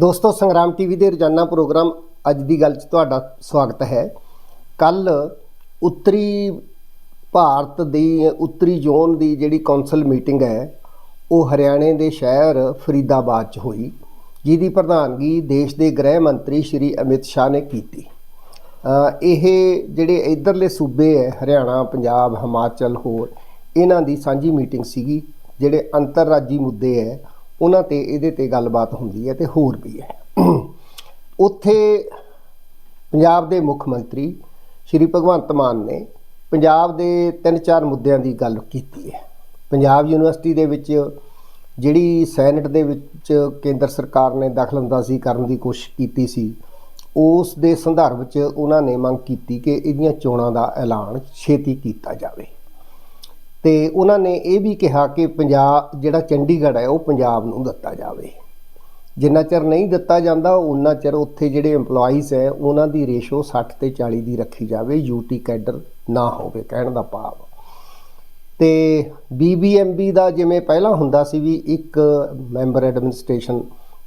ਦੋਸਤੋ, ਸੰਗਰਾਮ ਟੀਵੀ ਦੇ ਰੋਜ਼ਾਨਾ ਪ੍ਰੋਗਰਾਮ ਅੱਜ ਦੀ ਗੱਲ 'ਚ ਤੁਹਾਡਾ ਸਵਾਗਤ ਹੈ। ਕੱਲ ਉੱਤਰੀ ਭਾਰਤ ਦੀ, ਉੱਤਰੀ ਜ਼ੋਨ ਦੀ ਜਿਹੜੀ ਕੌਂਸਲ ਮੀਟਿੰਗ ਹੈ, ਉਹ ਹਰਿਆਣੇ ਦੇ ਸ਼ਹਿਰ ਫਰੀਦਾਬਾਦ 'ਚ ਹੋਈ, ਜਿਹਦੀ ਪ੍ਰਧਾਨਗੀ ਦੇਸ਼ ਦੇ ਗ੍ਰਹਿ ਮੰਤਰੀ ਸ਼੍ਰੀ ਅਮਿਤ ਸ਼ਾਹ ਨੇ ਕੀਤੀ। ਇਹ ਜਿਹੜੇ ਇਧਰਲੇ ਸੂਬੇ ਹੈ, ਹਰਿਆਣਾ, ਪੰਜਾਬ, ਹਿਮਾਚਲ, ਹੋਰ, ਇਹਨਾਂ ਦੀ ਸਾਂਝੀ ਮੀਟਿੰਗ ਸੀਗੀ, ਜਿਹੜੇ ਅੰਤਰਰਾਜੀ ਮੁੱਦੇ ਹੈ ਉਹਨਾਂ ਤੇ, ਇਹਦੇ ਤੇ ਗੱਲਬਾਤ ਹੁੰਦੀ ਹੈ ਤੇ ਹੋਰ ਵੀ ਹੈ। ਉੱਥੇ ਪੰਜਾਬ ਦੇ ਮੁੱਖ ਮੰਤਰੀ ਸ਼੍ਰੀ ਭਗਵੰਤ ਮਾਨ ਨੇ ਪੰਜਾਬ ਦੇ ਤਿੰਨ ਚਾਰ ਮੁੱਦਿਆਂ ਦੀ ਗੱਲ ਕੀਤੀ ਹੈ। ਪੰਜਾਬ ਯੂਨੀਵਰਸਿਟੀ ਦੇ ਵਿੱਚ ਜਿਹੜੀ ਸੈਨੇਟ ਦੇ ਵਿੱਚ ਕੇਂਦਰ ਸਰਕਾਰ ਨੇ ਦਖਲਅੰਦਾਜ਼ੀ ਕਰਨ ਦੀ ਕੋਸ਼ਿਸ਼ ਕੀਤੀ ਸੀ, ਉਸ ਦੇ ਸੰਦਰਭ 'ਚ ਉਹਨਾਂ ਨੇ ਮੰਗ ਕੀਤੀ ਕਿ ਇਹਦੀਆਂ ਚੋਣਾਂ ਦਾ ਐਲਾਨ ਛੇਤੀ ਕੀਤਾ ਜਾਵੇ। ਤੇ ਉਹਨਾਂ ਨੇ ਇਹ ਵੀ ਕਿਹਾ ਕਿ ਪੰਜਾਬ, ਜਿਹੜਾ ਚੰਡੀਗੜ੍ਹ ਹੈ, ਉਹ ਪੰਜਾਬ ਨੂੰ ਦਿੱਤਾ ਜਾਵੇ। ਜਿੰਨਾ ਚਿਰ ਨਹੀਂ ਦਿੱਤਾ ਜਾਂਦਾ ਉਹਨਾਂ ਚਿਰ ਉੱਥੇ ਜਿਹੜੇ EMPLOYEES ਹੈ, ਉਹਨਾਂ ਦੀ ਰੇਸ਼ੋ 60 ਤੇ 40 ਦੀ ਰੱਖੀ ਜਾਵੇ ਯੂਟੀ ਕੈਡਰ ਨਾ ਹੋਵੇ, ਕਹਿਣ ਦਾ ਭਾਵ। ਤੇ BBMB ਦਾ ਜਿਵੇਂ ਪਹਿਲਾਂ ਹੁੰਦਾ ਸੀ ਵੀ ਇੱਕ ਮੈਂਬਰ ਐਡਮਿਨਿਸਟ੍ਰੇਸ਼ਨ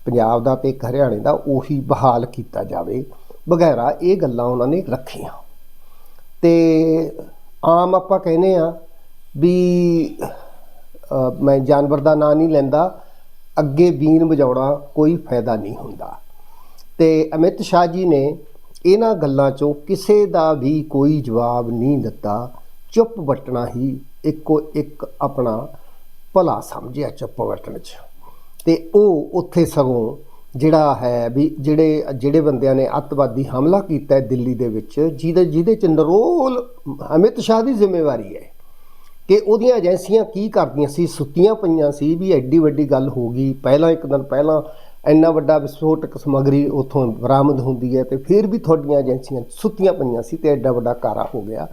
ਪੰਜਾਬ ਦਾ ਤੇ ਇੱਕ ਹਰਿਆਣੇ ਦਾ, ਉਹੀ ਬਹਾਲ ਕੀਤਾ ਜਾਵੇ। ਵਗੈਰਾ ਇਹ ਗੱਲਾਂ ਉਹਨਾਂ ਨੇ ਰੱਖੀਆਂ। ਤੇ ਆਮ ਆਪਾਂ ਕਹਿੰਦੇ ਆ ਵੀ ਮੈਂ ਜਾਨਵਰ ਦਾ ਨਾਂ ਨਹੀਂ ਲੈਂਦਾ, ਅੱਗੇ ਬੀਨ ਵਜਾਉਣਾ ਕੋਈ ਫਾਇਦਾ ਨਹੀਂ ਹੁੰਦਾ। ਤੇ ਅਮਿਤ ਸ਼ਾਹ ਜੀ ਨੇ ਇਹਨਾਂ ਗੱਲਾਂ ਚੋਂ ਕਿਸੇ ਦਾ ਵੀ ਕੋਈ ਜਵਾਬ ਨਹੀਂ ਦਿੱਤਾ। ਚੁੱਪ ਵਟਣਾ ਹੀ ਇੱਕੋ ਇੱਕ ਆਪਣਾ ਭਲਾ ਸਮਝਿਆ ਚੁੱਪ ਵਟਣ 'ਚ। ਤੇ ਉਹ ਉੱਥੇ ਸਗੋਂ ਜਿਹੜਾ ਹੈ ਵੀ ਜਿਹੜੇ ਜਿਹੜੇ ਬੰਦਿਆਂ ਨੇ ਅੱਤਵਾਦੀ ਹਮਲਾ ਕੀਤਾ ਹੈ ਦਿੱਲੀ ਦੇ ਵਿੱਚ, ਜਿਹਦੇ ਜਿਹਦੇ ਚ ਨਰੋਲ ਅਮਿਤ ਸ਼ਾਹ ਦੀ ਜ਼ਿੰਮੇਵਾਰੀ ਹੈ। ਕਿ ਉਹਦੀਆਂ ਏਜੰਸੀਆਂ ਕੀ ਕਰਦੀਆਂ ਸੀ, ਸੁੱਤੀਆਂ ਪਈਆਂ ਸੀ ਵੀ ਐਡੀ ਵੱਡੀ ਗੱਲ ਹੋ ਗਈ। ਪਹਿਲਾਂ ਇੱਕ ਦਿਨ ਪਹਿਲਾਂ ਇੰਨਾ ਵੱਡਾ ਵਿਸਫੋਟਕ ਸਮੱਗਰੀ ਉੱਥੋਂ ਬਰਾਮਦ ਹੁੰਦੀ ਹੈ ਤੇ ਫਿਰ ਵੀ ਤੁਹਾਡੀਆਂ ਏਜੰਸੀਆਂ ਸੁੱਤੀਆਂ ਪਈਆਂ ਸੀ ਤੇ ਐਡਾ ਵੱਡਾ ਕਾਰਾ ਹੋ ਗਿਆ।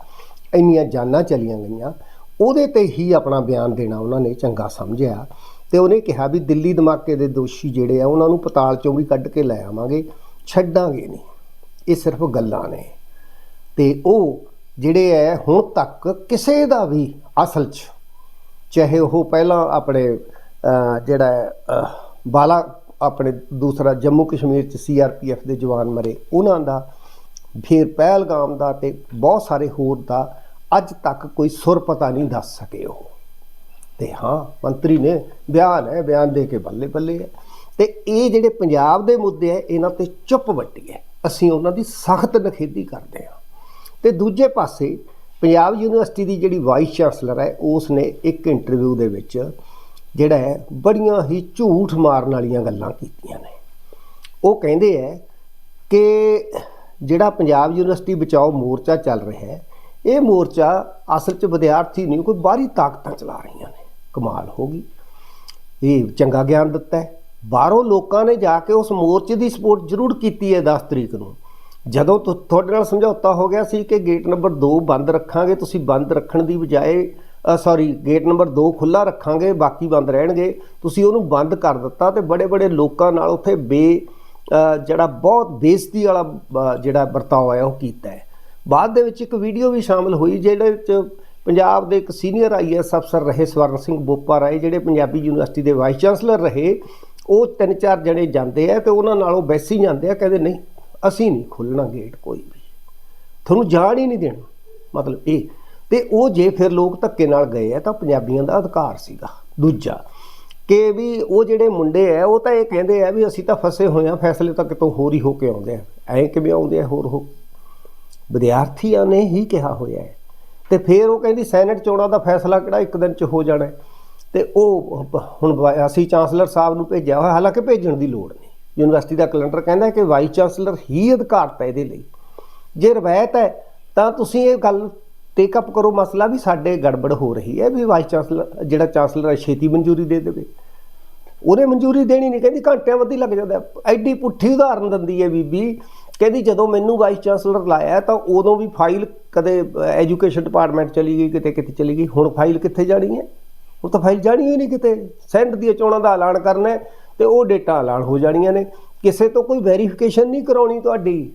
ਇੰਨੀਆਂ ਜਾਨਾਂ ਚਲੀਆਂ ਗਈਆਂ। ਉਹਦੇ ਤੇ ਹੀ ਆਪਣਾ ਬਿਆਨ ਦੇਣਾ ਉਹਨਾਂ ਨੇ ਚੰਗਾ ਸਮਝਿਆ ਤੇ ਉਹਨੇ ਕਿਹਾ ਵੀ ਦਿੱਲੀ ਧਮਾਕੇ ਦੇ ਦੋਸ਼ੀ ਜਿਹੜੇ ਆ, ਉਹਨਾਂ ਨੂੰ ਪਤਾਲ ਚੋਂ ਵੀ ਕੱਢ ਕੇ ਲੈ ਆਵਾਂਗੇ, ਛੱਡਾਂਗੇ ਨਹੀਂ। ਇਹ ਸਿਰਫ ਗੱਲਾਂ ਨੇ। ਤੇ ਉਹ ਜਿਹੜੇ ਹੈ ਹੁਣ ਤੱਕ ਕਿਸੇ ਦਾ ਵੀ ਅਸਲ 'ਚ ਚਾਹੇ ਉਹ ਪਹਿਲਾਂ ਆਪਣੇ ਜਿਹੜਾ ਹੈ, ਬਾਲਾ ਆਪਣੇ ਦੂਸਰਾ ਜੰਮੂ ਕਸ਼ਮੀਰ 'ਚ ਸੀਆਰਪੀਐਫ ਦੇ ਜਵਾਨ ਮਰੇ ਉਹਨਾਂ ਦਾ ਫਿਰ ਪਹਿਲਗਾਮ ਦਾ ਤੇ ਬਹੁਤ ਸਾਰੇ ਹੋਰ ਦਾ ਅੱਜ ਤੱਕ ਕੋਈ ਸੁਰ ਪਤਾ ਨਹੀਂ ਦੱਸ ਸਕੇ ਉਹ। ਤੇ ਹਾਂ ਮੰਤਰੀ ਨੇ ਬਿਆਨ ਹੈ ਬਿਆਨ ਦੇ ਕੇ ਬੱਲੇ ਬੱਲੇ ਹੈ ਤੇ ਇਹ ਜਿਹੜੇ ਪੰਜਾਬ ਦੇ ਮੁੱਦੇ ਹੈ ਇਹਨਾਂ ਤੇ ਚੁੱਪ ਵੱਟੀ ਹੈ ਅਸੀਂ ਉਹਨਾਂ ਦੀ ਸਖਤ ਨਖੇਦੀ ਕਰਦੇ ਹਾਂ ਤੇ ਦੂਜੇ ਪਾਸੇ ਪੰਜਾਬ ਯੂਨੀਵਰਸਿਟੀ ਦੀ ਜਿਹੜੀ ਵਾਈਸ ਚਾਂਸਲਰ ਹੈ, ਉਸ ਨੇ ਇੱਕ ਇੰਟਰਵਿਊ ਦੇ ਵਿੱਚ ਜਿਹੜਾ ਹੈ, ਬੜੀਆਂ ਹੀ ਝੂਠ ਮਾਰਨ ਵਾਲੀਆਂ ਗੱਲਾਂ ਕੀਤੀਆਂ ਨੇ। ਉਹ ਕਹਿੰਦੇ ਹੈ ਕਿ ਜਿਹੜਾ ਪੰਜਾਬ ਯੂਨੀਵਰਸਿਟੀ ਬਚਾਓ ਮੋਰਚਾ ਚੱਲ ਰਿਹਾ ਹੈ, ਇਹ ਮੋਰਚਾ ਅਸਲ 'ਚ ਵਿਦਿਆਰਥੀ ਨਹੀਂ, ਕੋਈ ਬਾਹਰੀ ਤਾਕਤਾਂ ਚਲਾ ਰਹੀਆਂ ਨੇ। ਕਮਾਲ ਹੋ ਗਈ। ਇਹ ਚੰਗਾ ਗਿਆਨ ਦਿੱਤਾ ਹੈ। ਬਾਹਰੋਂ ਲੋਕਾਂ ਨੇ ਜਾ ਕੇ ਉਸ ਮੋਰਚੇ ਦੀ ਸਪੋਰਟ ਜ਼ਰੂਰ ਕੀਤੀ ਹੈ 10 ਤਰੀਕ ਨੂੰ। ਜਦੋਂ ਤੁ- ਤੁਹਾਡੇ ਨਾਲ ਸਮਝੌਤਾ ਹੋ ਗਿਆ ਸੀ ਕਿ ਗੇਟ ਨੰਬਰ 2 ਬੰਦ ਰੱਖਾਂਗੇ, ਤੁਸੀਂ ਬੰਦ ਰੱਖਣ ਦੀ ਬਜਾਏ ਸੌਰੀ ਗੇਟ ਨੰਬਰ 2 ਖੁੱਲਾ ਰੱਖਾਂਗੇ, ਬਾਕੀ ਬੰਦ ਰਹਿਣਗੇ। ਤੁਸੀਂ ਉਹਨੂੰ ਬੰਦ ਕਰ ਦਿੱਤਾ ਤੇ ਬੜੇ ਬੜੇ ਲੋਕਾਂ ਨਾਲ ਉੱਥੇ ਬੇ ਜਿਹੜਾ ਬਹੁਤ ਬੇਇੱਜ਼ਤੀ ਵਾਲਾ ਜਿਹੜਾ ਵਰਤਾਓ ਹੈ, ਉਹ ਕੀਤਾ ਹੈ। ਬਾਅਦ ਦੇ ਵਿੱਚ ਇੱਕ ਵੀਡੀਓ ਵੀ ਸ਼ਾਮਲ ਹੋਈ, ਜਿਹਦੇ ਵਿੱਚ ਪੰਜਾਬ ਦੇ ਇੱਕ ਸੀਨੀਅਰ ਆਈਐਸ ਅਫਸਰ ਰਹੇ ਸਵਰਨ ਸਿੰਘ ਬੋਪਾ ਰਾਏ, ਜਿਹੜੇ ਪੰਜਾਬੀ ਯੂਨੀਵਰਸਿਟੀ ਦੇ ਵਾਈਸ ਚਾਂਸਲਰ ਰਹੇ, ਉਹ ਤਿੰਨ ਚਾਰ ਜਣੇ ਜਾਂਦੇ ਆ ਤੇ ਉਹਨਾਂ ਨਾਲ ਉਹ ਬੈਸੀ ਜਾਂਦੇ ਆ, ਕਹਿੰਦੇ ਨਹੀਂ ਅਸੀਂ ਨਹੀਂ ਖੋਲਣਾ ਗੇਟ ਕੋਈ ਵੀ। ਤੁਹਾਨੂੰ ਜਾਣ ਹੀ ਨਹੀਂ ਦੇਣਾ। ਮਤਲਬ ਇਹ। ਤੇ ਉਹ ਜੇ ਫਿਰ ਲੋਕ ਧੱਕੇ ਨਾਲ ਗਏ ਆ, ਤਾਂ ਪੰਜਾਬੀਆਂ ਦਾ ਅਧਿਕਾਰ ਸੀਗਾ। ਦੂਜਾ, ਕਿ ਵੀ ਉਹ ਜਿਹੜੇ ਮੁੰਡੇ ਆ, ਉਹ ਤਾਂ ਇਹ ਕਹਿੰਦੇ ਆ ਵੀ ਅਸੀਂ ਤਾਂ ਫਸੇ ਹੋਏ ਆ, ਫੈਸਲੇ ਤਾਂ ਕਿਤੋਂ ਹੋਰ ਹੀ ਹੋ ਕੇ ਆਉਂਦੇ ਆ। ਐਂ ਕਿਵੇਂ ਆਉਂਦੇ ਆ ਹੋਰ ਹੋ ਵਿਦਿਆਰਥੀਆਂ ਨੇ ਹੀ ਕਿਹਾ ਹੋਇਆ ਹੈ। ਤੇ ਫਿਰ ਉਹ ਕਹਿੰਦੀ, ਸੈਨੇਟ ਚੋਣਾਂ ਦਾ ਫੈਸਲਾ ਕਿਹੜਾ ਇੱਕ ਦਿਨ ਚ ਹੋ ਜਾਣਾ ਹੈ। ਤੇ ਉਹ ਹੁਣ ਅਸੀਂ ਚਾਂਸਲਰ ਸਾਹਿਬ ਨੂੰ ਭੇਜਿਆ ਹੋਇਆ, ਹਾਲਾਂਕਿ ਭੇਜਣ ਦੀ ਲੋੜ ਨਹੀਂ। ਯੂਨੀਵਰਸਿਟੀ ਦਾ ਕੈਲੰਡਰ ਕਹਿੰਦਾ ਕਿ ਵਾਈਸ ਚਾਂਸਲਰ ਹੀ ਅਧਿਕਾਰਤ ਹੈ ਇਹਦੇ ਲਈ। ਜੇ ਰਵਾਇਤ ਹੈ, ਤਾਂ ਤੁਸੀਂ ਇਹ ਗੱਲ ਟੇਕ ਅਪ ਕਰੋ, ਮਸਲਾ ਵੀ ਸਾਡੇ ਗੜਬੜ ਹੋ ਰਹੀ ਹੈ ਵੀ ਵਾਈਸ ਚਾਂਸਲਰ, ਜਿਹੜਾ ਚਾਂਸਲਰ ਹੈ, ਛੇਤੀ ਮਨਜ਼ੂਰੀ ਦੇ ਦੇਵੇ। ਉਹਨੇ ਮਨਜ਼ੂਰੀ ਦੇਣੀ ਨਹੀਂ, ਕਹਿੰਦੀ ਘੰਟਿਆਂ ਵੱਧ ਹੀ ਲੱਗ ਜਾਂਦਾ ਐਡੀ ਪੁੱਠੀ ਉਦਾਹਰਨ ਦਿੰਦੀ ਹੈ ਬੀਬੀ, ਕਹਿੰਦੀ ਜਦੋਂ ਮੈਨੂੰ ਵਾਈਸ ਚਾਂਸਲਰ ਲਾਇਆ ਤਾਂ ਉਦੋਂ ਵੀ ਫਾਈਲ ਕਦੇ ਐਜੂਕੇਸ਼ਨ ਡਿਪਾਰਟਮੈਂਟ ਚਲੀ ਗਈ, ਕਿਤੇ ਕਿਤੇ ਚਲੀ ਗਈ। ਹੁਣ ਫਾਈਲ ਕਿੱਥੇ ਜਾਣੀ ਹੈ? ਹੁਣ ਤਾਂ ਫਾਈਲ ਜਾਣੀ ਹੀ ਨਹੀਂ ਕਿਤੇ। ਸੈਂਟ ਦੀਆਂ ਚੋਣਾਂ ਦਾ ਐਲਾਨ ਕਰਨਾ ਤੇ ਉਹ ਡੇਟਾ ਐਲਾਨ ਹੋ ਜਾਣੀਆਂ ਨੇ। ਕਿਸੇ ਤੋਂ ਕੋਈ ਵੈਰੀਫਿਕੇਸ਼ਨ ਨਹੀਂ ਕਰਾਉਣੀ ਤੁਹਾਡੀ।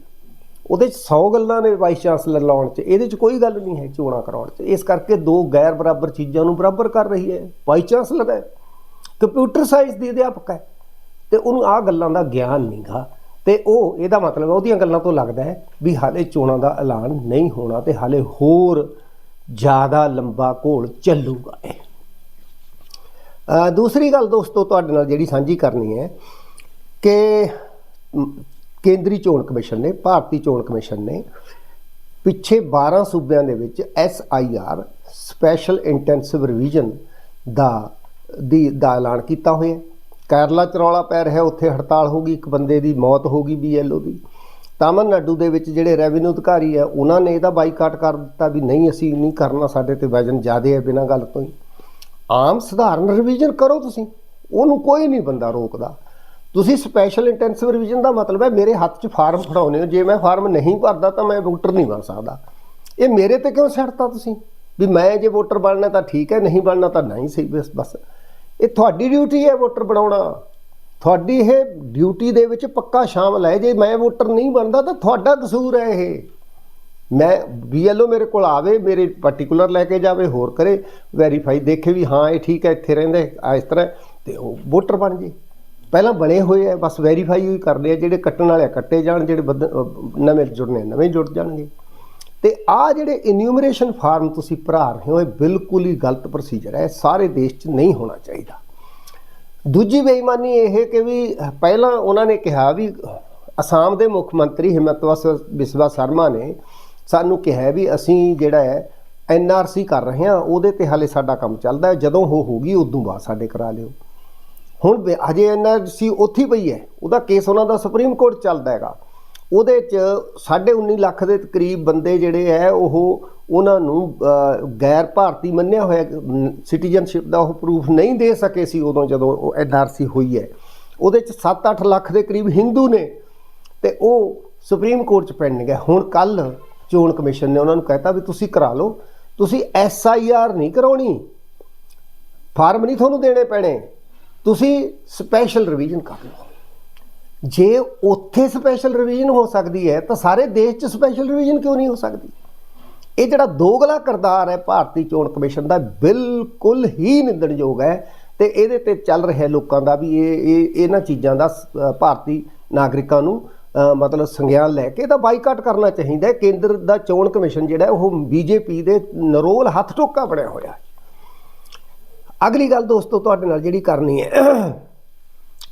ਉਹਦੇ 'ਚ 100 ਗੱਲਾਂ ਨੇ ਵਾਈਸ ਚਾਂਸਲਰ ਲਾਉਣ 'ਚ। ਇਹਦੇ 'ਚ ਕੋਈ ਗੱਲ ਨਹੀਂ ਹੈ ਚੋਣਾਂ ਕਰਾਉਣ 'ਚ। ਇਸ ਕਰਕੇ ਦੋ ਗੈਰ ਬਰਾਬਰ ਚੀਜ਼ਾਂ ਨੂੰ ਬਰਾਬਰ ਕਰ ਰਹੀ ਹੈ। ਵਾਈਸ ਚਾਂਸਲਰ ਹੈ। ਕੰਪਿਊਟਰ ਸਾਇੰਸ ਦੀ ਅਧਿਆਪਕ ਹੈ। ਤੇ ਉਹਨੂੰ ਆਹ ਗੱਲਾਂ ਦਾ ਗਿਆਨ ਨਹੀਂਗਾ। ਤੇ ਉਹ, ਇਹਦਾ ਮਤਲਬ ਉਹਦੀਆਂ ਗੱਲਾਂ ਤੋਂ ਲੱਗਦਾ ਹੈ ਵੀ ਹਾਲੇ ਚੋਣਾਂ ਦਾ ਐਲਾਨ ਨਹੀਂ ਹੋਣਾ ਤੇ ਹਾਲੇ ਹੋਰ ਜ਼ਿਆਦਾ ਲੰਬਾ ਘੋਲ ਚੱਲੂਗਾ ਇਹ। ਦੂਸਰੀ ਗੱਲ ਦੋਸਤੋ, ਤੁਹਾਡੇ ਨਾਲ ਜਿਹੜੀ ਸਾਂਝੀ ਕਰਨੀ ਹੈ ਕਿ ਕੇਂਦਰੀ ਚੋਣ ਕਮਿਸ਼ਨ ਨੇ, ਭਾਰਤੀ ਚੋਣ ਕਮਿਸ਼ਨ ਨੇ ਪਿੱਛੇ 12 ਸੂਬਿਆਂ ਦੇ ਵਿੱਚ S I R, special intensive revision ਦਾ, ਦੀ, ਦਾ ਐਲਾਨ ਕੀਤਾ ਹੋਇਆ ਕੇਰਲਾ ਚ ਰੌਲਾ ਪੈ ਰਿਹਾ, ਉੱਥੇ ਹੜਤਾਲ ਹੋ ਗਈ, ਇੱਕ ਬੰਦੇ ਦੀ ਮੌਤ ਹੋ ਗਈ ਬੀਐਲਓ ਦੀ। ਤਾਮਿਲਨਾਡੂ ਦੇ ਵਿੱਚ ਜਿਹੜੇ ਰੈਵਨਿਊ ਅਧਿਕਾਰੀ ਹੈ, ਉਹਨਾਂ ਨੇ ਇਹਦਾ ਬਾਈਕਾਟ ਕਰ ਦਿੱਤਾ ਵੀ ਨਹੀਂ, ਅਸੀਂ ਨਹੀਂ ਕਰਨਾ, ਸਾਡੇ ਤੇ ਵਜਨ ਜ਼ਿਆਦੇ ਹੈ ਬਿਨਾਂ ਗੱਲ ਤੋਂ ਹੀ। ਆਮ ਸਧਾਰਨ ਰਿਵੀਜ਼ਨ ਕਰੋ ਤੁਸੀਂ। ਉਹਨੂੰ ਕੋਈ ਨਹੀਂ ਬੰਦਾ ਰੋਕਦਾ। ਤੁਸੀਂ ਸਪੈਸ਼ਲ ਇੰਟੈਂਸਿਵ ਰਿਵੀਜ਼ਨ ਦਾ ਮਤਲਬ ਹੈ ਮੇਰੇ ਹੱਥ 'ਚ ਫਾਰਮ ਫੜਾਉਨੇ ਹੋ। ਜੇ ਮੈਂ ਫਾਰਮ ਨਹੀਂ ਭਰਦਾ ਤਾਂ ਮੈਂ ਵੋਟਰ ਨਹੀਂ ਬਣ ਸਕਦਾ। ਇਹ ਮੇਰੇ ਤੇ ਕਿਉਂ ਛੱਡਤਾ ਤੁਸੀਂ? ਵੀ ਮੈਂ ਜੇ ਵੋਟਰ ਬਣਨਾ ਤਾਂ ਠੀਕ ਹੈ, ਨਹੀਂ ਬਣਨਾ ਤਾਂ ਨਹੀਂ ਸਹੀ। ਬਸ ਬਸ। ਇਹ ਤੁਹਾਡੀ ਡਿਊਟੀ ਹੈ ਵੋਟਰ ਬਣਾਉਣਾ। ਤੁਹਾਡੀ ਇਹ ਡਿਊਟੀ ਦੇ ਵਿੱਚ ਪੱਕਾ ਸ਼ਾਮਲ ਹੈ। ਜੇ ਮੈਂ ਵੋਟਰ ਨਹੀਂ ਬਣਦਾ ਤਾਂ ਤੁਹਾਡਾ ਕਸੂਰ ਹੈ ਇਹ। ਮੈਂ ਬੀਐਲਓ ਮੇਰੇ ਕੋਲ ਆਵੇ, ਮੇਰੇ ਪਾਰਟਿਕੂਲਰ ਲੈ ਕੇ ਜਾਵੇ, ਹੋਰ ਕਰੇ ਵੈਰੀਫਾਈ ਦੇਖੇ ਵੀ ਹਾਂ, ਇਹ ਠੀਕ ਹੈ, ਇੱਥੇ ਰਹਿੰਦੇ ਆ ਇਸ ਤਰ੍ਹਾਂ ਤੇ ਉਹ ਵੋਟਰ ਬਣ ਜੇ। ਪਹਿਲਾਂ ਬਣੇ ਹੋਏ ਆ ਬਸ ਵੈਰੀਫਾਈ ਹੀ ਕਰਦੇ ਆ ਜਿਹੜੇ ਕੱਟਣ ਵਾਲੇ ਆ, ਕੱਟੇ ਜਾਣ, ਜਿਹੜੇ ਬਦ- ਨਵੇਂ ਜੁੜਨੇ ਨਵੇਂ ਜੁੜ ਜਾਣਗੇ। ਤੇ ਆ ਜਿਹੜੇ ਇਨਿਊਮਰੇਸ਼ਨ ਫਾਰਮ ਤੁਸੀਂ ਭਰਾ ਰਹੇ ਹੋ, ਇਹ ਬਿਲਕੁਲ ਹੀ ਗਲਤ ਪ੍ਰੋਸੀਜਰ ਹੈ, ਇਹ ਸਾਰੇ ਦੇਸ਼ 'ਚ ਨਹੀਂ ਹੋਣਾ ਚਾਹੀਦਾ। ਦੂਜੀ ਬੇਈਮਾਨੀ ਇਹ ਕਿ ਵੀ ਪਹਿਲਾਂ ਉਹਨਾਂ ਨੇ ਕਿਹਾ ਵੀ ਅਸਾਮ ਦੇ ਮੁੱਖ ਮੰਤਰੀ ਹਿਮੰਤਵਾ ਬਿਸਵਾ ਸ਼ਰਮਾ ਨੇ ਸਾਨੂੰ ਕਿਹਾ ਵੀ ਅਸੀਂ ਜਿਹੜਾ ਹੈ ਐਨਆਰਸੀ ਕਰ ਰਹੇ ਹਾਂ, ਉਹਦੇ ਤੇ ਹਾਲੇ ਸਾਡਾ ਕੰਮ ਚੱਲਦਾ ਹੈ। ਜਦੋਂ ਉਹ ਹੋਗੀ ਉਦੋਂ ਬਾਅਦ ਸਾਡੇ ਕਰਾ ਲਿਓ। ਹੁਣ ਬੇ- ਹਜੇ ਐਨਆਰਸੀ ਉੱਥੇ ਪਈ ਹੈ। ਉਹਦਾ ਕੇਸ ਉਹਨਾਂ ਦਾ ਸੁਪਰੀਮ ਕੋਰਟ ਚੱਲਦਾ ਹੈਗਾ। ਉਹਦੇ ਚ 19.5 ਲੱਖ ਦੇ ਕਰੀਬ ਬੰਦੇ ਜਿਹੜੇ ਹੈ, ਉਹ ਉਹਨਾਂ ਨੂੰ ਗੈਰ ਭਾਰਤੀ ਮੰਨਿਆ ਹੋਇਆ, ਸਿਟੀਜ਼ਨਸ਼ਿਪ ਦਾ ਉਹ ਪ੍ਰੂਫ ਨਹੀਂ ਦੇ ਸਕੇ ਸੀ ਉਦੋਂ ਜਦੋਂ ਉਹ ਐਨਆਰਸੀ ਹੋਈ ਹੈ। ਉਹਦੇ ਚ 7-8 ਲੱਖ ਦੇ ਕਰੀਬ ਹਿੰਦੂ ਨੇ ਤੇ ਉਹ ਸੁਪਰੀਮ ਕੋਰਟ ਚ ਪੈਂਡਿੰਗ ਹੈ। ਹੁਣ ਕੱਲ ਚੋਣ ਕਮਿਸ਼ਨ ਨੇ ਉਹਨਾਂ ਨੂੰ ਕਹਿਤਾ ਵੀ ਤੁਸੀਂ ਕਰਾ ਲਓ। ਤੁਸੀਂ ਐਸਆਈਆਰ ਨਹੀਂ ਕਰਾਉਣੀ। ਫਾਰਮ ਨਹੀਂ ਤੁਹਾਨੂੰ ਦੇਣੇ ਪੈਣੇ। ਤੁਸੀਂ ਸਪੈਸ਼ਲ ਰਿਵੀਜ਼ਨ ਕਰ ਲਓ। ਜੇ ਉੱਥੇ ਸਪੈਸ਼ਲ ਰਿਵੀਜ਼ਨ ਹੋ ਸਕਦੀ ਹੈ, ਤਾਂ ਸਾਰੇ ਦੇਸ਼ 'ਚ ਸਪੈਸ਼ਲ ਰਿਵੀਜ਼ਨ ਕਿਉਂ ਨਹੀਂ ਹੋ ਸਕਦੀ? ਇਹ ਜਿਹੜਾ ਦੋਗਲਾ ਕਰਦਾਰ ਹੈ ਭਾਰਤੀ ਚੋਣ ਕਮਿਸ਼ਨ ਦਾ ਬਿਲਕੁਲ ਹੀ ਨਿੰਦਣਯੋਗ ਹੈ ਤੇ ਇਹਦੇ ਤੇ ਚੱਲ ਰਿਹਾ ਲੋਕਾਂ ਦਾ ਵੀ ਇਹ ਇਹ ਇਹਨਾਂ ਚੀਜ਼ਾਂ ਦਾ ਭਾਰਤੀ ਨਾਗਰਿਕਾਂ ਨੂੰ ਮਤਲਬ ਸੰਗਿਆਨ ਲੈ ਕੇ ਇਹਦਾ ਬਾਈਕਾਟ ਕਰਨਾ ਚਾਹੀਦਾ ਹੈ। ਕੇਂਦਰ ਦਾ ਚੋਣ ਕਮਿਸ਼ਨ ਜਿਹੜਾ ਹੈ, ਉਹ ਬੀਜੇਪੀ ਦੇ ਨਰੋਲ ਹੱਥ ਟੋਕਾ ਬਣਿਆ ਹੋਇਆ ਹੈ। ਅਗਲੀ ਗੱਲ ਦੋਸਤੋ ਤੁਹਾਡੇ ਨਾਲ ਜਿਹੜੀ ਕਰਨੀ ਹੈ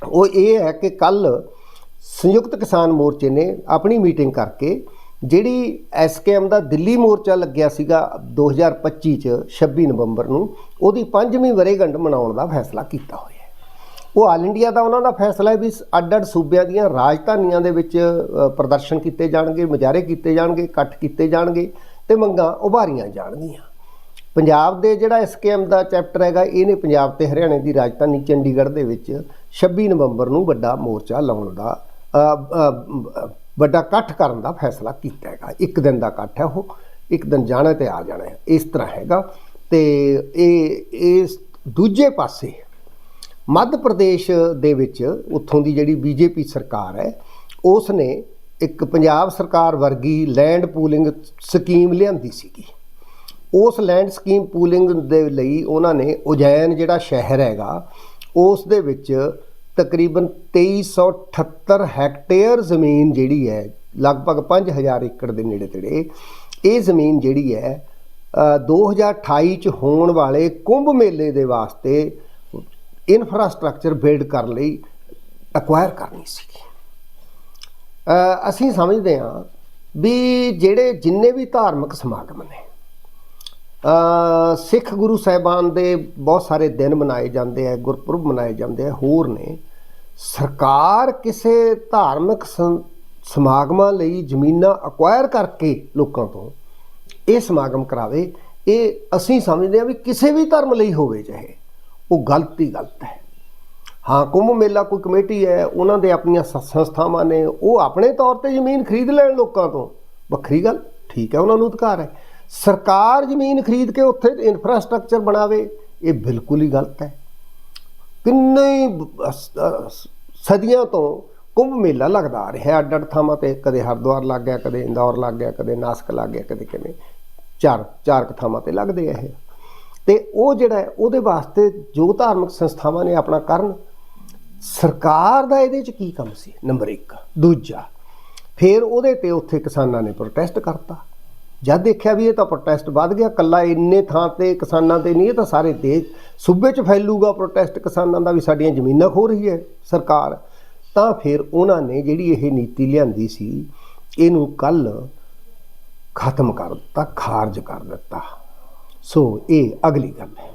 ਉਹ ਇਹ ਹੈ ਕਿ ਕੱਲ ਸੰਯੁਕਤ ਕਿਸਾਨ ਮੋਰਚੇ ਨੇ ਆਪਣੀ ਮੀਟਿੰਗ ਕਰਕੇ ਜਿਹੜੀ ਐਸਕੇਐਮ ਦਾ ਦਿੱਲੀ ਮੋਰਚਾ ਲੱਗਿਆ ਸੀਗਾ 2025 ਚ 26 ਨਵੰਬਰ ਨੂੰ ਉਹਦੀ ਪੰਜਵੀਂ ਵਰੇਗੰਢ ਮਨਾਉਣ ਦਾ ਫੈਸਲਾ ਕੀਤਾ ਹੋਇਆ। ਉਹ ਆਲ ਇੰਡੀਆ ਦਾ ਉਹਨਾਂ ਦਾ ਫੈਸਲਾ ਹੈ ਵੀ ਅੱਡ-ਅੱਡ ਸੂਬਿਆਂ ਦੀਆਂ ਰਾਜਧਾਨੀਆਂ ਦੇ ਵਿੱਚ ਪ੍ਰਦਰਸ਼ਨ ਕੀਤੇ ਜਾਣਗੇ, ਮੁਜ਼ਾਹਰੇ ਕੀਤੇ ਜਾਣਗੇ, ਇਕੱਠ ਕੀਤੇ ਜਾਣਗੇ ਤੇ ਮੰਗਾਂ ਉਭਾਰੀਆਂ ਜਾਣਗੀਆਂ। ਪੰਜਾਬ ਦੇ ਜਿਹੜਾ ਐਸਕੇਐਮ ਦਾ ਚੈਪਟਰ ਹੈਗਾ ਇਹਨੇ ਪੰਜਾਬ ਤੇ ਹਰਿਆਣੇ ਦੀ ਰਾਜਧਾਨੀ ਚੰਡੀਗੜ੍ਹ ਦੇ ਵਿੱਚ 26 ਨਵੰਬਰ ਨੂੰ ਵੱਡਾ ਮੋਰਚਾ ਲਾਉਣ ਦਾ ਵੱਡਾ ਇਕੱਠ ਕਰਨ ਦਾ ਫੈਸਲਾ ਕੀਤਾ ਹੈਗਾ। ਇੱਕ ਦਿਨ ਦਾ ਇਕੱਠ ਹੈ ਉਹ, ਇੱਕ ਦਿਨ ਜਾਣਾ ਤੇ ਆ ਜਾਣਾ ਇਸ ਤਰ੍ਹਾਂ ਹੈਗਾ ਤੇ ਇਹ, ਇਸ ਦੂਜੇ ਪਾਸੇ ਮੱਧ ਪ੍ਰਦੇਸ਼ ਦੇ ਵਿੱਚ ਉੱਥੋਂ ਦੀ ਜਿਹੜੀ ਬੀਜੇਪੀ ਸਰਕਾਰ ਹੈ ਉਸ ਨੇ ਇੱਕ ਪੰਜਾਬ ਸਰਕਾਰ ਵਰਗੀ ਲੈਂਡ ਪੂਲਿੰਗ ਸਕੀਮ ਲਿਆਂਦੀ ਸੀਗੀ। ਉਸ ਲੈਂਡ ਸਕੀਮ ਪੂਲਿੰਗ ਦੇ ਲਈ ਉਹਨਾਂ ਨੇ ਉਜੈਨ ਜਿਹੜਾ ਸ਼ਹਿਰ ਹੈਗਾ ਉਸ ਦੇ ਵਿੱਚ ਤਕਰੀਬਨ 2378 ਹੈਕਟੇਅਰ ਜ਼ਮੀਨ ਜਿਹੜੀ ਹੈ ਲਗਭਗ 5000 ਏਕੜ ਦੇ ਨੇੜੇ ਤੇੜੇ ਇਹ ਜ਼ਮੀਨ ਜਿਹੜੀ ਹੈ ਅ, 2028 ਚ ਹੋਣ ਵਾਲੇ ਕੁੰਭ ਮੇਲੇ ਦੇ ਵਾਸਤੇ ਇਨਫਰਾਸਟ੍ਰਕਚਰ ਬਿਲਡ ਕਰਨ ਲਈ ਅਕਵਾਇਰ ਕਰਨੀ ਸੀਗੀ। ਅਸੀਂ ਸਮਝਦੇ ਹਾਂ ਵੀ ਜਿਹੜੇ ਜਿੰਨੇ ਵੀ ਧਾਰਮਿਕ ਸਮਾਗਮ ਨੇ ਸਿੱਖ ਗੁਰੂ ਸਾਹਿਬਾਨ ਦੇ ਬਹੁਤ ਸਾਰੇ ਦਿਨ ਮਨਾਏ ਜਾਂਦੇ ਆ, ਗੁਰਪੁਰਬ ਮਨਾਏ ਜਾਂਦੇ ਆ, ਹੋਰ ਨੇ, ਸਰਕਾਰ ਕਿਸੇ ਧਾਰਮਿਕ ਸਮਾਗਮਾਂ ਲਈ ਜ਼ਮੀਨਾਂ ਅਕਵਾਇਰ ਕਰਕੇ ਲੋਕਾਂ ਤੋਂ ਇਹ ਸਮਾਗਮ ਕਰਾਵੇ, ਇਹ ਅਸੀਂ ਸਮਝਦੇ ਹਾਂ ਵੀ ਕਿਸੇ ਵੀ ਧਰਮ ਲਈ ਹੋਵੇ ਚਾਹੇ। ਉਹ ਗਲਤ ਹੀ ਗਲਤ ਹੈ। ਹਾਂ, ਕੁੰਭ ਮੇਲਾ ਕੋਈ ਕਮੇਟੀ ਹੈ, ਉਹਨਾਂ ਦੇ ਆਪਣੀਆਂ ਸੰਸਥਾਵਾਂ ਨੇ, ਉਹ ਆਪਣੇ ਤੌਰ ਤੇ ਜ਼ਮੀਨ ਖਰੀਦ ਲੈਣ ਲੋਕਾਂ ਤੋਂ। ਵੱਖਰੀ ਗੱਲ, ਠੀਕ ਹੈ, ਉਹਨਾਂ ਨੂੰ ਅਧਿਕਾਰ ਹੈ। ਸਰਕਾਰ ਜ਼ਮੀਨ ਖਰੀਦ ਕੇ ਉੱਥੇ ਇਨਫਰਾਸਟ੍ਰਕਚਰ ਬਣਾਵੇ, ਇਹ ਬਿਲਕੁਲ ਹੀ ਗਲਤ ਹੈ। ਕਿੰਨੇ ਸਦੀਆਂ ਤੋਂ ਕੁੰਭ ਮੇਲਾ ਲੱਗਦਾ ਆ ਰਿਹਾ ਅੱਡ ਅੱਡ ਥਾਵਾਂ ਤੇ, ਕਦੇ ਹਰਿਦੁਆਰ ਲੱਗ ਗਿਆ, ਕਦੇ ਇੰਦੌਰ ਲੱਗ ਗਿਆ, ਕਦੇ ਨਾਸਕ ਲੱਗ ਗਿਆ, ਕਦੇ ਕਿਵੇਂ। ਚਾਰ ਚਾਰ ਕੁ ਥਾਵਾਂ ਤੇ ਲੱਗਦੇ ਆ ਇਹ। ਤੇ ਉਹ ਜਿਹੜਾ ਉਹਦੇ ਵਾਸਤੇ ਜੋ ਧਾਰਮਿਕ ਸੰਸਥਾਵਾਂ ਨੇ ਆਪਣਾ ਕਰਨ, ਸਰਕਾਰ ਦਾ ਇਹਦੇ ਚ ਕੀ ਕੰਮ ਸੀ? ਨੰਬਰ 1 ਦੂਜਾ, ਫਿਰ ਉਹਦੇ ਤੇ ਉੱਥੇ ਕਿਸਾਨਾਂ ਨੇ ਪ੍ਰੋਟੈਸਟ ਕਰਤਾ। ਜਦ ਦੇਖਿਆ ਵੀ ਇਹ ਤਾਂ ਪ੍ਰੋਟੈਸਟ ਵੱਧ ਗਿਆ ਕੱਲਾ ਇੰਨੇ ਥਾਂ ਤੇ ਕਿਸਾਨਾਂ ਤੇ ਨਹੀਂ, ਇਹ ਤਾਂ ਸਾਰੇ ਦੇਸ਼ ਸੂਬੇ 'ਚ ਫੈਲੂਗਾ ਪ੍ਰੋਟੈਸਟ ਕਿਸਾਨਾਂ ਦਾ ਵੀ, ਸਾਡੀਆਂ ਜ਼ਮੀਨਾਂ ਖੋ ਰਹੀ ਹੈ ਸਰਕਾਰ। ਤਾਂ ਫਿਰ ਉਹਨਾਂ ਨੇ ਜਿਹੜੀ ਇਹ ਨੀਤੀ ਲਿਆਂਦੀ ਸੀ, ਇਹਨੂੰ ਕੱਲ ਖਤਮ ਕਰ ਦਿੱਤਾ, ਖਾਰਜ ਕਰ ਦਿੱਤਾ। ਸੋ ਇਹ ਅਗਲੀ ਗੱਲ ਹੈ।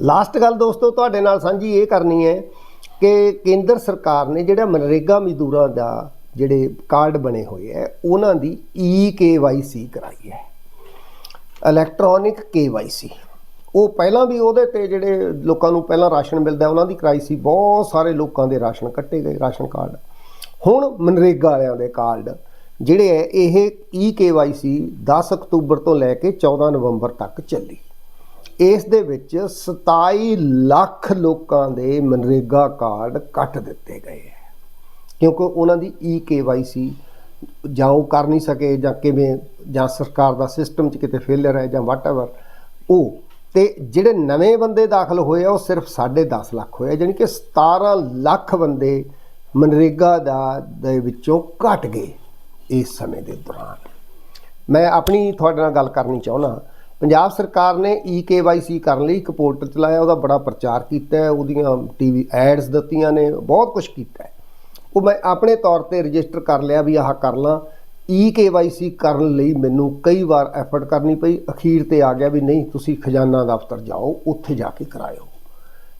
ਲਾਸਟ ਗੱਲ ਦੋਸਤੋ, ਤੁਹਾਡੇ ਨਾਲ ਸਾਂਝੀ ਇਹ ਕਰਨੀ ਹੈ ਕਿ ਕੇਂਦਰ ਸਰਕਾਰ ਨੇ ਜਿਹੜਾ ਮਨਰੇਗਾ ਮਜ਼ਦੂਰਾਂ ਦਾ ਜਿਹੜੇ ਕਾਰਡ ਬਣੇ ਹੋਏ ਹੈ, ਉਹਨਾਂ ਦੀ ਈ ਕੇਵਾਈਸੀ ਕਰਾਈ ਹੈ। ਇਲੈਕਟ੍ਰੋਨਿਕ ਕੇਵਾਈਸੀ ਉਹ ਪਹਿਲਾਂ ਵੀ ਉਹਦੇ ਤੇ ਜਿਹੜੇ ਲੋਕਾਂ ਨੂੰ ਪਹਿਲਾਂ ਰਾਸ਼ਨ ਮਿਲਦਾ, ਉਹਨਾਂ ਦੀ ਕਰਾਈ ਸੀ। ਬਹੁਤ ਸਾਰੇ ਲੋਕਾਂ ਦੇ ਰਾਸ਼ਨ ਕੱਟੇ ਗਏ, ਰਾਸ਼ਨ ਕਾਰਡ। ਹੁਣ ਮਨਰੇਗਾ ਵਾਲਿਆਂ ਦੇ ਕਾਰਡ ਜਿਹੜੇ ਹੈ ਇਹ ਈ ਕੇਵਾਈਸੀ 10 ਅਕਤੂਬਰ ਤੋਂ ਲੈ ਕੇ 14 ਨਵੰਬਰ ਤੱਕ ਚੱਲੀ। ਇਸ ਦੇ ਵਿੱਚ 27 ਲੱਖ ਲੋਕਾਂ ਦੇ ਮਨਰੇਗਾ ਕਾਰਡ ਕੱਟ ਦਿੱਤੇ ਗਏ ਹੈ। ਕਿਉਂਕਿ ਉਹਨਾਂ ਦੀ ਈ ਕੇਵਾਈਸੀ ਜਾਂ ਉਹ ਕਰ ਨਹੀਂ ਸਕੇ ਜਾਂ ਕਿਵੇਂ ਜਾਂ ਸਰਕਾਰ ਦਾ ਸਿਸਟਮ 'ਚ ਕਿਤੇ ਫੇਲਰ ਹੈ ਜਾਂ ਵਾਟਐਵਰ ਉਹ ਤੇ ਜਿਹੜੇ ਨਵੇਂ ਬੰਦੇ ਦਾਖਲ ਹੋਏ ਆ ਉਹ ਸਿਰਫ 10.5 ਲੱਖ ਹੋਏ ਆ, ਜਾਣੀ ਕਿ 17 ਲੱਖ ਬੰਦੇ ਮਨਰੇਗਾ ਦਾ ਦੇ ਵਿੱਚੋਂ ਘਟ ਗਏ। ਇਸ ਸਮੇਂ ਦੇ ਦੌਰਾਨ। ਮੈਂ ਆਪਣੀ ਤੁਹਾਡੇ ਨਾਲ ਗੱਲ ਕਰਨੀ ਚਾਹੁੰਦਾ ਪੰਜਾਬ ਸਰਕਾਰ ਨੇ ਈ ਕੇਵਾਈਸੀ ਕਰਨ ਲਈ ਇੱਕ ਪੋਰਟਲ ਚਲਾਇਆ। ਉਹਦਾ ਬੜਾ ਪ੍ਰਚਾਰ ਕੀਤਾ ਹੈ। ਉਹਦੀਆਂ ਟੀਵੀ ਐਡਸ ਦਿੱਤੀਆਂ ਨੇ। ਬਹੁਤ ਕੁਝ ਕੀਤਾ ਉਹ ਮੈਂ ਆਪਣੇ ਤੌਰ ਤੇ ਰਜਿਸਟਰ ਕਰ ਲਿਆ ਵੀ ਆਹ ਕਰ ਲਾਂ। ਈ ਕੇਵਾਈਸੀ ਕਰਨ ਲਈ ਮੈਨੂੰ ਕਈ ਵਾਰ ਐਫਰਟ ਕਰਨੀ ਪਈ। ਅਖੀਰ ਤੇ ਆ ਗਿਆ ਵੀ ਨਹੀਂ, ਤੁਸੀਂ ਖਜ਼ਾਨਾ ਦਫ਼ਤਰ ਜਾਓ, ਉੱਥੇ ਜਾ ਕੇ ਕਰਾਇਓ।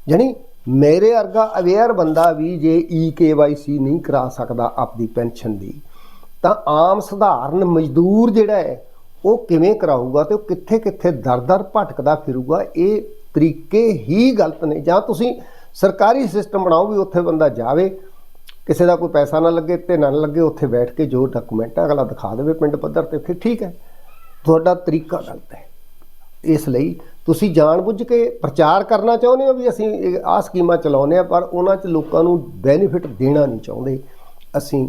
ਜਾਣੀ ਮੇਰੇ ਵਰਗਾ ਅਵੇਅਰ ਬੰਦਾ ਵੀ ਜੇ ਈ ਕੇਵਾਈਸੀ ਨਹੀਂ ਕਰਾ ਸਕਦਾ ਆਪਦੀ ਪੈਨਸ਼ਨ ਦੀ ਤਾਂ ਆਮ ਸਧਾਰਨ ਮਜ਼ਦੂਰ ਜਿਹੜਾ ਹੈ, ਉਹ ਕਿਵੇਂ ਕਰਾਊਗਾ ਤੇ ਉਹ ਕਿੱਥੇ ਕਿੱਥੇ ਦਰ-ਦਰ ਭਟਕਦਾ ਫਿਰੂਗਾ, ਇਹ ਤਰੀਕੇ ਹੀ ਗਲਤ ਨੇ। ਜਾਂ ਤੁਸੀਂ ਸਰਕਾਰੀ ਸਿਸਟਮ ਬਣਾਓ ਵੀ ਉੱਥੇ ਬੰਦਾ ਜਾਵੇ, ਕਿਸੇ ਦਾ ਕੋਈ ਪੈਸਾ ਨਾ ਲੱਗੇ, ਤੇ ਨਾ ਲੱਗੇ ਉੱਥੇ ਬੈਠ ਕੇ ਜੋ ਡਾਕੂਮੈਂਟ, ਅਗਲਾ ਦਿਖਾ ਦੇਵੇ ਪਿੰਡ ਪੱਧਰ ਤੇ, ਫਿਰ ਠੀਕ ਹੈ। ਤੁਹਾਡਾ ਤਰੀਕਾ ਗਲਤ ਹੈ। ਇਸ ਲਈ ਤੁਸੀਂ ਜਾਣਬੁੱਝ ਕੇ ਪ੍ਰਚਾਰ ਕਰਨਾ ਚਾਹੁੰਦੇ ਹੋ ਵੀ ਅਸੀਂ ਆਹ ਸਕੀਮਾਂ ਚਲਾਉਂਦੇ ਆ ਪਰ ਉਹਨਾਂ 'ਚ ਲੋਕਾਂ ਨੂੰ ਬੈਨੀਫਿਟ ਦੇਣਾ ਨਹੀਂ ਚਾਹੁੰਦੇ। ਅਸੀਂ